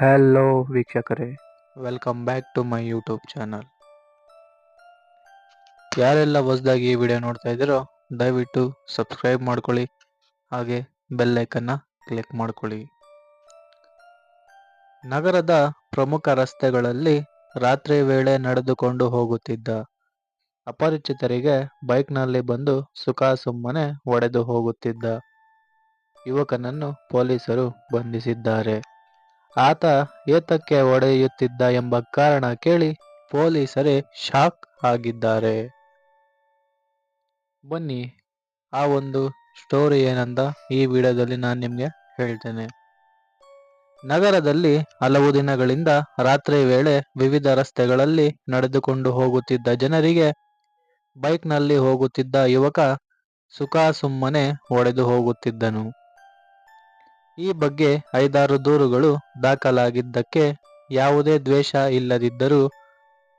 Hello ವೀಕ್ಷಕರೇ. Welcome back to my YouTube channel ಯಾರೆಲ್ಲ ಹೊಸದಾಗಿ ಈ ವಿಡಿಯೋ ನೋಡ್ತಾ ಇದ್ದೀರೋ, ದಯವಿಟ್ಟು ಸಬ್ಸ್ಕ್ರೈಬ್ ಮಾಡ್ಕೊಳ್ಳಿ. ಹಾಗೆ ಬೆಲ್ ಐಕನ್ನ ಕ್ಲಿಕ್ ಮಾಡ್ಕೊಳ್ಳಿ. ನಗರದ ಪ್ರಮುಖ ರಸ್ತೆಗಳಲ್ಲಿ ರಾತ್ರಿ ವೇಳೆ ನಡೆದುಕೊಂಡು ಹೋಗುತ್ತಿದ್ದ ಅಪರಿಚಿತರಿಗೆ ಬೈಕ್ನಲ್ಲಿ ಬಂದು ಸುಖಾಸುಮ್ಮನೆ ಒಡೆದು ಹೋಗುತ್ತಿದ್ದ ಯುವಕನನ್ನು ಪೊಲೀಸರು ಬಂಧಿಸಿದ್ದಾರೆ. ಆತ ಏತಕ್ಕೆ ಒಡೆಯುತ್ತಿದ್ದ ಎಂಬ ಕಾರಣ ಕೇಳಿ ಪೊಲೀಸರೇ ಶಾಕ್ ಆಗಿದ್ದಾರೆ. ಬನ್ನಿ, ಆ ಒಂದು ಸ್ಟೋರಿ ಏನಂದ? ಈ ವಿಡಿಯೋದಲ್ಲಿ ನಾನು ನಿಮಗೆ ಹೇಳ್ತೇನೆ. ನಗರದಲ್ಲಿ ಹಲವು ದಿನಗಳಿಂದ ರಾತ್ರಿ ವೇಳೆ ವಿವಿಧ ರಸ್ತೆಗಳಲ್ಲಿ ನಡೆದುಕೊಂಡು ಹೋಗುತ್ತಿದ್ದ ಜನರಿಗೆ ಬೈಕ್ನಲ್ಲಿ ಹೋಗುತ್ತಿದ್ದ ಯುವಕ ಸುಖಾಸುಮ್ಮನೆ ಒಡೆದು ಹೋಗುತ್ತಿದ್ದನು. ಈ ಬಗ್ಗೆ ಐದಾರು ದೂರುಗಳು ದಾಖಲಾಗಿದ್ದಕ್ಕೆ ಯಾವುದೇ ದ್ವೇಷ ಇಲ್ಲದಿದ್ದರೂ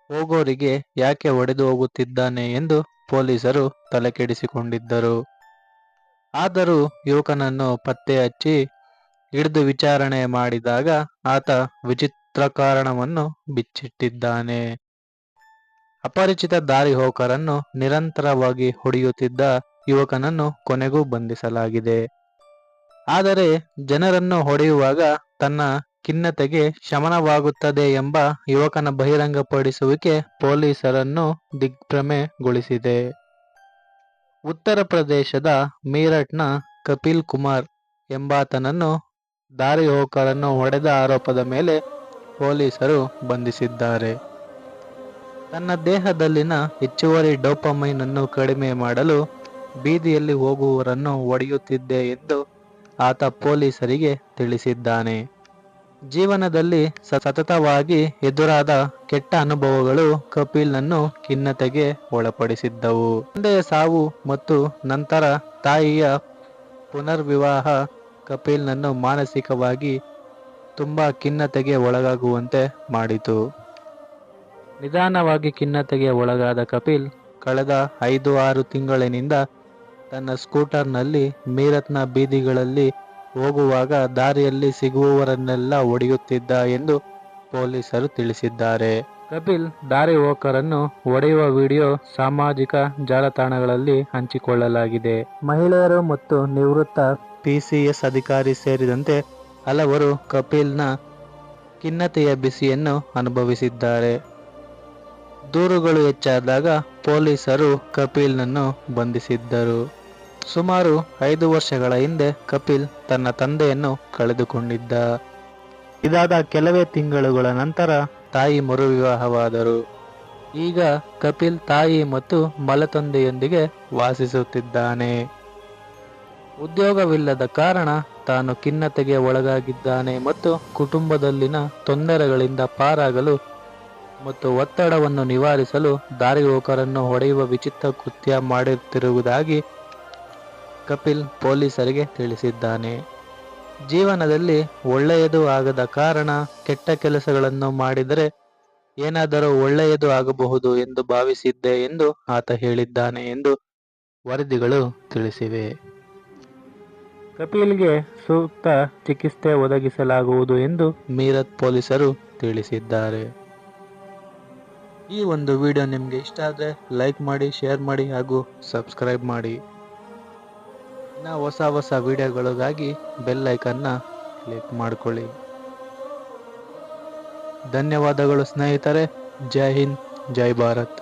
ಹೋಗೋರಿಗೆ ಯಾಕೆ ಒಡೆದು ಹೋಗುತ್ತಿದ್ದಾನೆ ಎಂದು ಪೊಲೀಸರು ತಲೆಕೆಡಿಸಿಕೊಂಡಿದ್ದರು. ಆದರೂ ಯುವಕನನ್ನು ಪತ್ತೆ ಹಚ್ಚಿ ಹಿಡಿದು ವಿಚಾರಣೆ ಮಾಡಿದಾಗ ಆತ ವಿಚಿತ್ರ ಕಾರಣವನ್ನು ಬಿಚ್ಚಿಟ್ಟಿದ್ದಾನೆ. ಅಪರಿಚಿತ ದಾರಿ ಹೋಕರನ್ನು ನಿರಂತರವಾಗಿ ಹೊಡೆಯುತ್ತಿದ್ದ ಯುವಕನನ್ನು ಕೊನೆಗೂ ಬಂಧಿಸಲಾಗಿದೆ. ಆದರೆ ಜನರನ್ನು ಹೊಡೆಯುವಾಗ ತನ್ನ ಖಿನ್ನತೆಗೆ ಶಮನವಾಗುತ್ತದೆ ಎಂಬ ಯುವಕನ ಬಹಿರಂಗಪಡಿಸುವಿಕೆ ಪೊಲೀಸರನ್ನು ದಿಗ್ಭ್ರಮೆಗೊಳಿಸಿದೆ. ಉತ್ತರ ಪ್ರದೇಶದ ಮೀರಟ್ನ ಕಪಿಲ್ ಕುಮಾರ್ ಎಂಬಾತನನ್ನು ದಾರಿ ಹೋಕರನ್ನು ಹೊಡೆದ ಆರೋಪದ ಮೇಲೆ ಪೊಲೀಸರು ಬಂಧಿಸಿದ್ದಾರೆ. ತನ್ನ ದೇಹದಲ್ಲಿನ ಹೆಚ್ಚುವರಿ ಡೋಪಮೈನ್ ಅನ್ನು ಕಡಿಮೆ ಮಾಡಲು ಬೀದಿಯಲ್ಲಿ ಹೋಗುವವರನ್ನು ಹೊಡೆಯುತ್ತಿದ್ದೆ ಎಂದು ಆತ ಪೊಲೀಸರಿಗೆ ತಿಳಿಸಿದ್ದಾನೆ. ಜೀವನದಲ್ಲಿ ಸತತವಾಗಿ ಎದುರಾದ ಕೆಟ್ಟ ಅನುಭವಗಳು ಕಪಿಲ್ನನ್ನು ಖಿನ್ನತೆಗೆ ಒಳಪಡಿಸಿದ್ದವು. ತಂದೆಯ ಸಾವು ಮತ್ತು ನಂತರ ತಾಯಿಯ ಪುನರ್ವಿವಾಹ ಕಪಿಲ್ನನ್ನು ಮಾನಸಿಕವಾಗಿ ತುಂಬಾ ಖಿನ್ನತೆಗೆ ಒಳಗಾಗುವಂತೆ ಮಾಡಿತು. ನಿಧಾನವಾಗಿ ಖಿನ್ನತೆಗೆ ಒಳಗಾದ ಕಪಿಲ್, ಕಳೆದ ಐದು ಆರು ತಿಂಗಳಿನಿಂದ ತನ್ನ ಸ್ಕೂಟರ್ನಲ್ಲಿ ಮೀರತ್ನ ಬೀದಿಗಳಲ್ಲಿ ಹೋಗುವಾಗ ದಾರಿಯಲ್ಲಿ ಸಿಗುವವರನ್ನೆಲ್ಲ ಹೊಡೆಯುತ್ತಿದ್ದ ಎಂದು ಪೊಲೀಸರು ತಿಳಿಸಿದ್ದಾರೆ. ಕಪಿಲ್ ದಾರಿ ಹೋಕರನ್ನು ಒಡೆಯುವ ವಿಡಿಯೋ ಸಾಮಾಜಿಕ ಜಾಲತಾಣಗಳಲ್ಲಿ ಹಂಚಿಕೊಳ್ಳಲಾಗಿದೆ. ಮಹಿಳೆಯರು ಮತ್ತು ನಿವೃತ್ತ ಪಿಸಿಎಸ್ ಅಧಿಕಾರಿ ಸೇರಿದಂತೆ ಹಲವರು ಕಪಿಲ್ನ ಖಿನ್ನತೆಯ ಬಿಸಿಯನ್ನು ಅನುಭವಿಸಿದ್ದಾರೆ. ದೂರುಗಳು ಹೆಚ್ಚಾದಾಗ ಪೊಲೀಸರು ಕಪಿಲ್ನನ್ನು ಬಂಧಿಸಿದ್ದರು. ಸುಮಾರು ಐದು ವರ್ಷಗಳ ಹಿಂದೆ ಕಪಿಲ್ ತನ್ನ ತಂದೆಯನ್ನು ಕಳೆದುಕೊಂಡಿದ್ದ. ಇದಾದ ಕೆಲವೇ ತಿಂಗಳುಗಳ ನಂತರ ತಾಯಿ ಮರುವಿವಾಹವಾದರು. ಈಗ ಕಪಿಲ್ ತಾಯಿ ಮತ್ತು ಮಲತಂದೆಯೊಂದಿಗೆ ವಾಸಿಸುತ್ತಿದ್ದಾನೆ. ಉದ್ಯೋಗವಿಲ್ಲದ ಕಾರಣ ತಾನು ಖಿನ್ನತೆಗೆ ಒಳಗಾಗಿದ್ದಾನೆ ಮತ್ತು ಕುಟುಂಬದಲ್ಲಿನ ತೊಂದರೆಗಳಿಂದ ಪಾರಾಗಲು ಮತ್ತು ಒತ್ತಡವನ್ನು ನಿವಾರಿಸಲು ದಾರಿಹೋಕರನ್ನು ಹೊಡೆಯುವ ವಿಚಿತ್ರ ಕೃತ್ಯ ಮಾಡುತ್ತಿರುವುದಾಗಿ ಕಪಿಲ್ ಪೊಲೀಸರಿಗೆ ತಿಳಿಸಿದ್ದಾನೆ. ಜೀವನದಲ್ಲಿ ಒಳ್ಳೆಯದು ಆಗದ ಕಾರಣ ಕೆಟ್ಟ ಕೆಲಸಗಳನ್ನು ಮಾಡಿದರೆ ಏನಾದರೂ ಒಳ್ಳೆಯದು ಆಗಬಹುದು ಎಂದು ಭಾವಿಸಿದ್ದೆ ಎಂದು ಆತ ಹೇಳಿದ್ದಾನೆ ಎಂದು ವರದಿಗಳು ತಿಳಿಸಿವೆ. ಕಪಿಲ್ಗೆ ಸೂಕ್ತ ಚಿಕಿತ್ಸೆ ಒದಗಿಸಲಾಗುವುದು ಎಂದು ಮೀರತ್ ಪೊಲೀಸರು ತಿಳಿಸಿದ್ದಾರೆ. ಈ ಒಂದು ವಿಡಿಯೋ ನಿಮಗೆ ಇಷ್ಟ ಆದರೆ ಲೈಕ್ ಮಾಡಿ ಶೇರ್ ಮಾಡಿ ಹಾಗೂ ಸಬ್ಸ್ಕ್ರೈಬ್ ಮಾಡಿ. ಇನ್ನು ಹೊಸ ಹೊಸ ವಿಡಿಯೋಗಳಿಗಾಗಿ ಬೆಲ್ ಐಕನ್ನ ಕ್ಲಿಕ್ ಮಾಡಿಕೊಳ್ಳಿ. ಧನ್ಯವಾದಗಳು ಸ್ನೇಹಿತರೆ. ಜೈ ಹಿಂದ್ ಜೈ ಭಾರತ್.